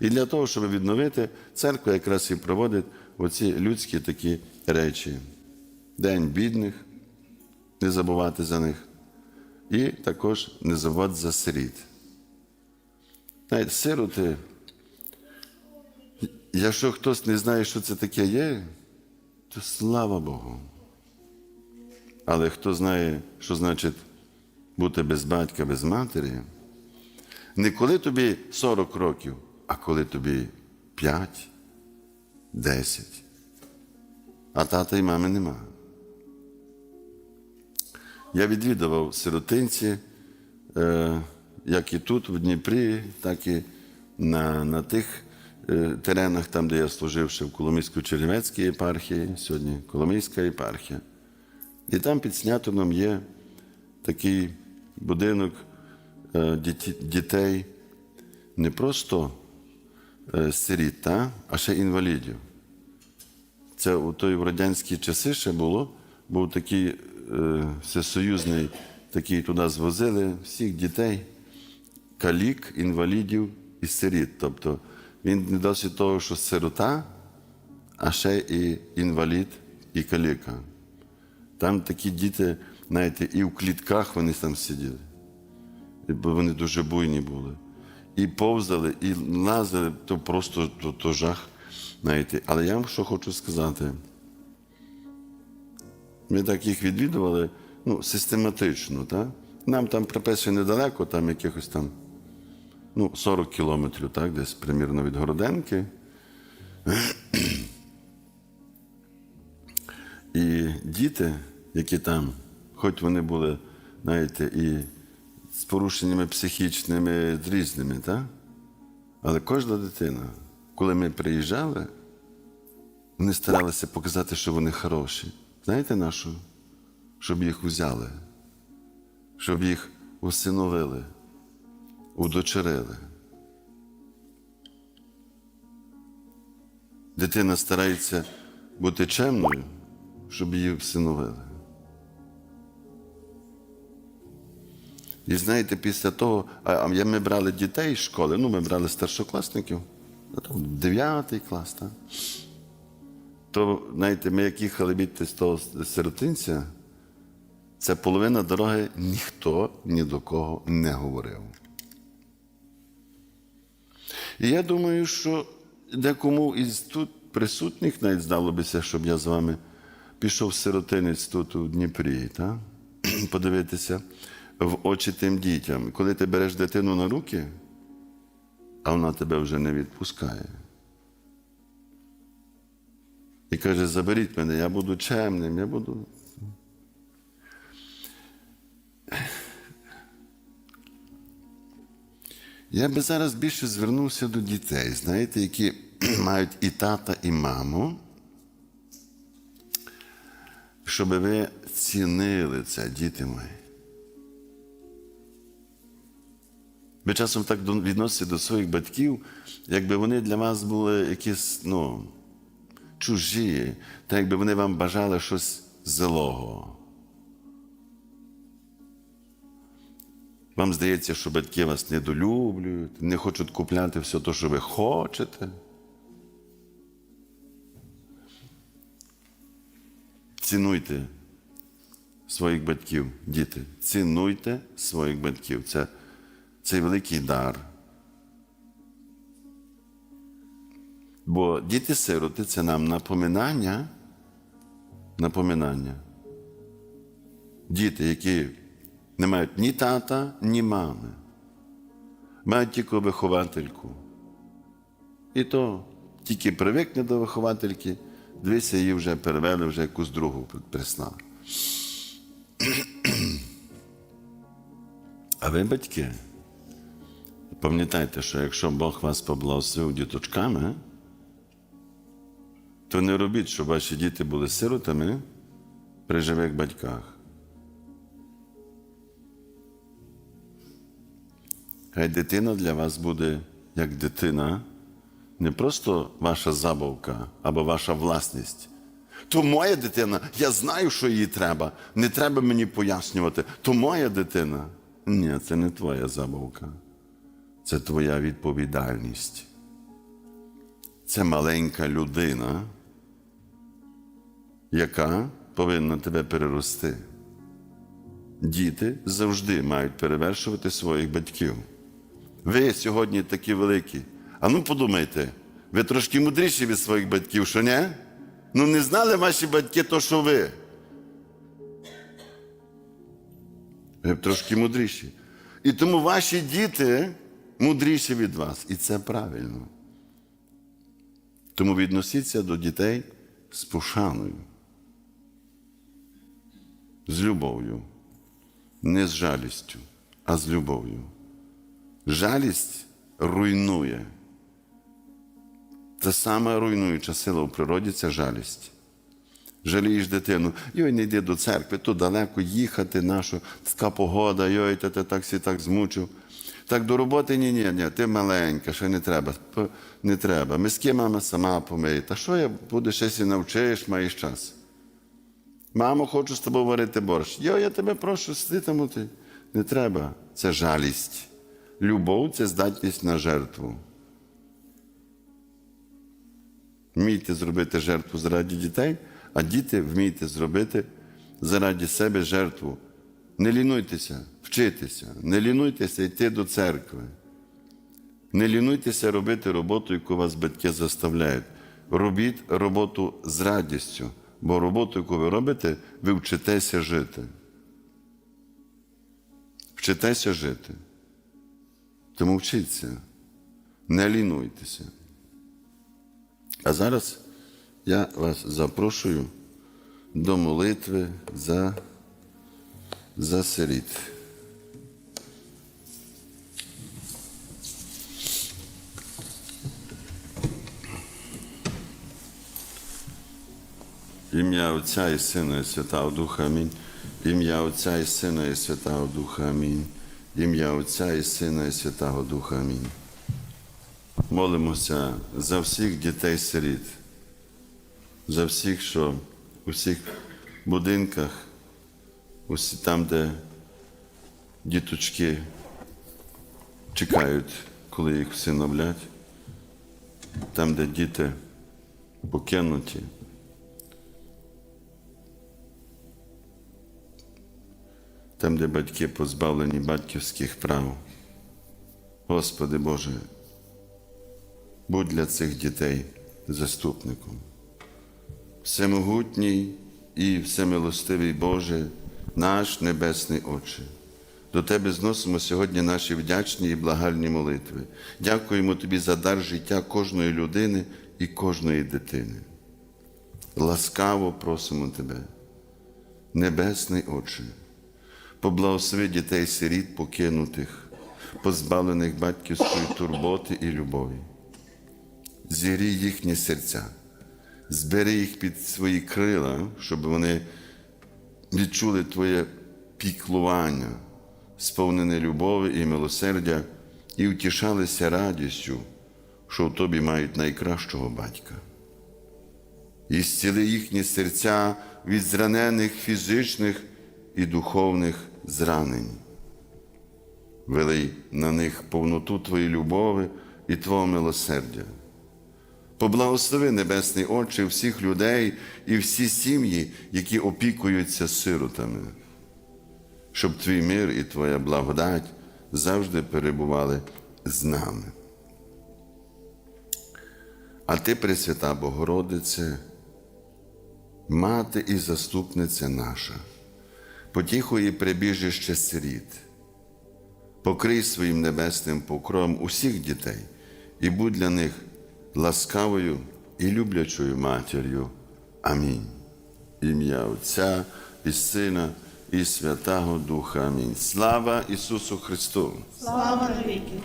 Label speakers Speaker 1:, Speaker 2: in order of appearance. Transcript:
Speaker 1: І для того, щоб відновити, церква якраз і проводить оці людські такі речі. День бідних, не забувати за них. І також не забувати за сиріт. Навіть сироти, якщо хтось не знає, що це таке є, то слава Богу. Але хто знає, що значить бути без батька, без матері, не коли тобі 40 років, а коли тобі 5, 10, а тата і мами нема. Я відвідував сиротинці, е, як і тут, в Дніпрі, так і на, на тих е, теренах, там, де я служив ще в Коломийсько-Чернівецькій єпархії, сьогодні Коломийська єпархія. І там під Снятином є такий будинок е, дітей, не просто сиріт, та, а ще інвалідів. Це у той в радянські часи ще було, був такий е, всесоюзний, такий туди звозили всіх дітей, калік, інвалідів і сиріт. Тобто він не досить того, що сирота, а ще і інвалід, і каліка. Там такі діти, знаєте, і в клітках вони там сиділи, бо вони дуже буйні були. І повзали, і лазили, то просто то, то жах. Знаєте. Але я вам що хочу сказати. Ми так їх відвідували ну, систематично. Так? Нам там припише недалеко, там якихось там ну, 40 кілометрів, так, десь примірно від Городенки. І діти, які там, хоч вони були, знаєте, і з порушеннями психічними, різними, так? але кожна дитина, коли ми приїжджали, вони старалися показати, що вони хороші. Знаєте на що? Щоб їх взяли, щоб їх усиновили, удочерили. Дитина старається бути чемною, щоб її всиновили. І знаєте, після того, а ми брали дітей з школи, ну, ми брали старшокласників, ну, там, 9 клас, так? То, знаєте, ми як їхали від з того сиротинця, це половина дороги ніхто ні до кого не говорив. І я думаю, що декому із тут присутніх навіть здалося, щоб я з вами пішов сиротинець тут у Дніпрі, так? подивитися в очі тим дітям. Коли ти береш дитину на руки, а вона тебе вже не відпускає. І каже, заберіть мене, я буду чемним, я буду. Я би зараз більше звернувся до дітей, знаєте, які мають і тата, і маму, щоб ви цінили це, діти мої. Ви часом так до- до своїх батьків, якби вони для вас були якісь, ну, чужі, так якби вони вам бажали щось злого. Вам здається, що батьки вас недолюблюють, не хочуть купляти все те, що ви хочете. Цінуйте своїх батьків, діти. Цінуйте своїх батьків. Це, це великий дар. Бо діти-сироти це нам напоминання, напоминання. Діти, які не мають ні тата, ні мами. Мають тільки виховательку. І то тільки привикне до виховательки, дивися, її вже перевели, вже якусь другу прислали. А ви, батьки, пам'ятайте, що якщо Бог вас поблагословив діточками, то не робіть, щоб ваші діти були сиротами при живих батьках. Хай дитина для вас буде як дитина, не просто ваша забавка або ваша власність. То моя дитина, я знаю, що їй треба. Не треба мені пояснювати. То моя дитина. Ні, це не твоя забавка. Це твоя відповідальність. це маленька людина, яка повинна тебе перерости. Діти завжди мають перевершувати своїх батьків. Ви сьогодні такі великі. А ну подумайте, ви трошки мудріші від своїх батьків, що ні? Ну не знали ваші батьки то, що ви. Ви б трошки мудріші. І тому ваші діти мудріші від вас. І це правильно. Тому відносіться до дітей з пошаною, з любов'ю, не з жалістю, а з любов'ю. Жалість руйнує. Це сама руйнуюча сила у природі це жалість. Жалієш дитину, йой, не йди до церкви, тут далеко їхати, нашу, така погода, йой, та ти так сі так змучив. Так до роботи ні, ні, ні, ти маленька, ще не треба. Не треба. Миски мама сама помиє. Та що я буду ще сі навчиш, маєш час. Мамо, хочу з тобою варити борщ. Йо, я тебе прошу, сиди там. Ти. Не треба. Це жалість. Любов це здатність на жертву. Вмійте зробити жертву заради дітей, а діти вмійте зробити заради себе жертву. Не лінуйтеся, вчитися, не лінуйтеся йти до церкви. Не лінуйтеся робити роботу, яку вас батьки заставляють. Робіть роботу з радістю, бо роботу, яку ви робите, ви вчитеся жити. Вчитеся жити. Тому вчіться, не лінуйтеся. А зараз я вас запрошую до молитви за, за сиріт. Ім'я Отця і Сина і Святого Духа Амінь. Ім'я Отця і Сина і Святого Духа Амінь. Ім'я Отця і Сина і Святого Духа Амінь. Молимося за всіх дітей-сиріт, за всіх, що у всіх будинках, усі там, де діточки чекають, коли їх всиновлять, там, де діти покинуті. Там, де батьки позбавлені батьківських прав. Господи Боже, будь для цих дітей заступником. Всемогутній і всемилостивий Боже, наш Небесний Отче. До Тебе зносимо сьогодні наші вдячні і благальні молитви. Дякуємо Тобі за дар життя кожної людини і кожної дитини. Ласкаво просимо Тебе, Небесний Отче, поблагослови дітей сиріт покинутих, позбавлених батьківської турботи і любові зігрій їхні серця, збери їх під свої крила, щоб вони відчули Твоє піклування, сповнене любові і милосердя, і втішалися радістю, що в тобі мають найкращого батька. І зціли їхні серця від зранених фізичних і духовних зранень. Вилий на них повноту Твоєї любові і Твого милосердя. Поблагослови Небесний Отче всіх людей і всі сім'ї, які опікуються сиротами, щоб твій мир і Твоя благодать завжди перебували з нами. А ти, Пресвята Богородице, мати і заступниця наша, потіху і прибіжище сиріт, покрий своїм небесним покровом усіх дітей і будь для них ласкавою і люблячою матір'ю. Амінь. Ім'я Отця і Сина, і Святого Духа. Амінь. Слава Ісусу Христу!
Speaker 2: Слава навіки!